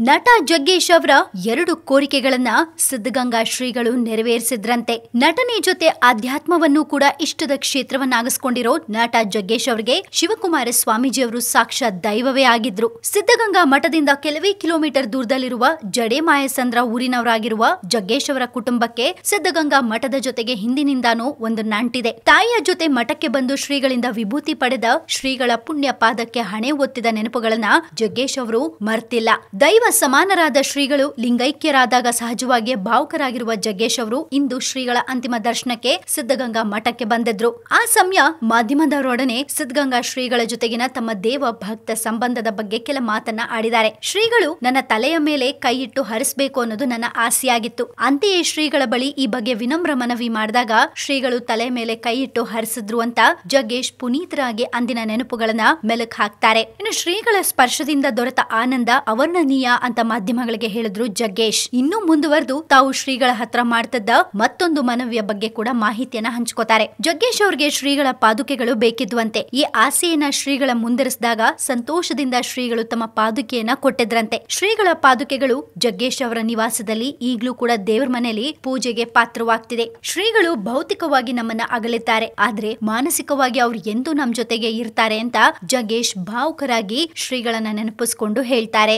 ನಟ ಜಗ್ಗೇಶ್ ಅವರ ಎರಡು ಕೋರಿಕೆಗಳನ್ನ ಸಿದ್ಧಗಂಗಾ ಶ್ರೀಗಳು ನೆರವೇರಿಸಿದ್ರಂತೆ. ನಟನೆ ಜೊತೆ ಆಧ್ಯಾತ್ಮವನ್ನು ಕೂಡ ಇಷ್ಟದ ಕ್ಷೇತ್ರವನ್ನಾಗಿಸಿಕೊಂಡಿರೋ ನಟ ಜಗ್ಗೇಶ್ ಅವರಿಗೆ ಶಿವಕುಮಾರ ಸ್ವಾಮೀಜಿ ಅವರು ಸಾಕ್ಷಾತ್ ದೈವವೇ ಆಗಿದ್ರು. ಸಿದ್ಧಗಂಗಾ ಮಠದಿಂದ ಕೆಲವೇ ಕಿಲೋಮೀಟರ್ ದೂರದಲ್ಲಿರುವ ಜಡೇಮಾಯಸಂದ್ರ ಊರಿನವರಾಗಿರುವ ಜಗ್ಗೇಶ್ ಅವರ ಕುಟುಂಬಕ್ಕೆ ಸಿದ್ಧಗಂಗಾ ಮಠದ ಜೊತೆಗೆ ಹಿಂದಿನಿಂದಾನೂ ಒಂದು ನಂಟಿದೆ. ತಾಯಿಯ ಜೊತೆ ಮಠಕ್ಕೆ ಬಂದು ಶ್ರೀಗಳಿಂದ ವಿಭೂತಿ ಪಡೆದ ಶ್ರೀಗಳ ಪುಣ್ಯ ಪಾದಕ್ಕೆ ಹಣೆ ಒತ್ತಿದ ನೆನಪುಗಳನ್ನ ಜಗ್ಗೇಶ್ ಅವರು ಮರ್ತಿಲ್ಲ. ದೈವ ಸಮಾನರಾದ ಶ್ರೀಗಳು ಲಿಂಗೈಕ್ಯರಾದಾಗ ಸಹಜವಾಗಿ ಭಾವುಕರಾಗಿರುವ ಜಗ್ಗೇಶ್ ಅವರು ಇಂದು ಶ್ರೀಗಳ ಅಂತಿಮ ದರ್ಶನಕ್ಕೆ ಸಿದ್ಧಗಂಗಾ ಮಠಕ್ಕೆ ಬಂದಿದ್ರು. ಆ ಸಮಯ ಮಾಧ್ಯಮದವರೊಡನೆ ಸಿದ್ಧಗಂಗಾ ಶ್ರೀಗಳ ಜೊತೆಗಿನ ತಮ್ಮ ದೇವ ಭಕ್ತ ಸಂಬಂಧದ ಬಗ್ಗೆ ಕೆಲ ಮಾತನ್ನ ಆಡಿದ್ದಾರೆ. ಶ್ರೀಗಳು ನನ್ನ ತಲೆಯ ಮೇಲೆ ಕೈ ಇಟ್ಟು ಹರಿಸಬೇಕು ಅನ್ನೋದು ನನ್ನ ಆಸೆಯಾಗಿತ್ತು. ಅಂತೆಯೇ ಶ್ರೀಗಳ ಬಳಿ ಈ ಬಗ್ಗೆ ವಿನಮ್ರ ಮನವಿ ಮಾಡಿದಾಗ ಶ್ರೀಗಳು ತಲೆ ಮೇಲೆ ಕೈ ಇಟ್ಟು ಹರಿಸಿದ್ರು ಅಂತ ಜಗ್ಗೇಶ್ ಪುನೀತರಾಗಿ ಅಂದಿನ ನೆನಪುಗಳನ್ನ ಮೆಲುಕು ಹಾಕ್ತಾರೆ. ಇನ್ನು ಶ್ರೀಗಳ ಸ್ಪರ್ಶದಿಂದ ದೊರೆತ ಆನಂದ ಅವರ್ಣನೀಯ ಅಂತ ಮಾಧ್ಯಮಗಳಿಗೆ ಹೇಳಿದ್ರು ಜಗ್ಗೇಶ್. ಇನ್ನೂ ಮುಂದುವರೆದು ತಾವು ಶ್ರೀಗಳ ಹತ್ರ ಮಾಡ್ತಿದ್ದ ಮತ್ತೊಂದು ಮನವಿಯ ಬಗ್ಗೆ ಕೂಡ ಮಾಹಿತಿಯನ್ನ ಹಂಚ್ಕೋತಾರೆ. ಜಗ್ಗೇಶ್ ಅವರಿಗೆ ಶ್ರೀಗಳ ಪಾದುಕೆಗಳು ಬೇಕಿದ್ವಂತೆ. ಈ ಆಸೆಯನ್ನ ಶ್ರೀಗಳ ಮುಂದಿರಿಸಿದಾಗ ಸಂತೋಷದಿಂದ ಶ್ರೀಗಳು ತಮ್ಮ ಪಾದುಕೆಯನ್ನ ಕೊಟ್ಟಿದ್ರಂತೆ. ಶ್ರೀಗಳ ಪಾದುಕೆಗಳು ಜಗ್ಗೇಶ್ ಅವರ ನಿವಾಸದಲ್ಲಿ ಈಗಲೂ ಕೂಡ ದೇವರ ಮನೆಯಲ್ಲಿ ಪೂಜೆಗೆ ಪಾತ್ರವಾಗ್ತಿದೆ. ಶ್ರೀಗಳು ಭೌತಿಕವಾಗಿ ನಮ್ಮನ್ನ ಅಗಲಿದ್ದಾರೆ. ಆದ್ರೆ ಮಾನಸಿಕವಾಗಿ ಅವ್ರು ಎಂದೂ ನಮ್ ಜೊತೆಗೆ ಇರ್ತಾರೆ ಅಂತ ಜಗ್ಗೇಶ್ ಭಾವುಕರಾಗಿ ಶ್ರೀಗಳನ್ನ ನೆನಪಿಸ್ಕೊಂಡು ಹೇಳ್ತಾರೆ.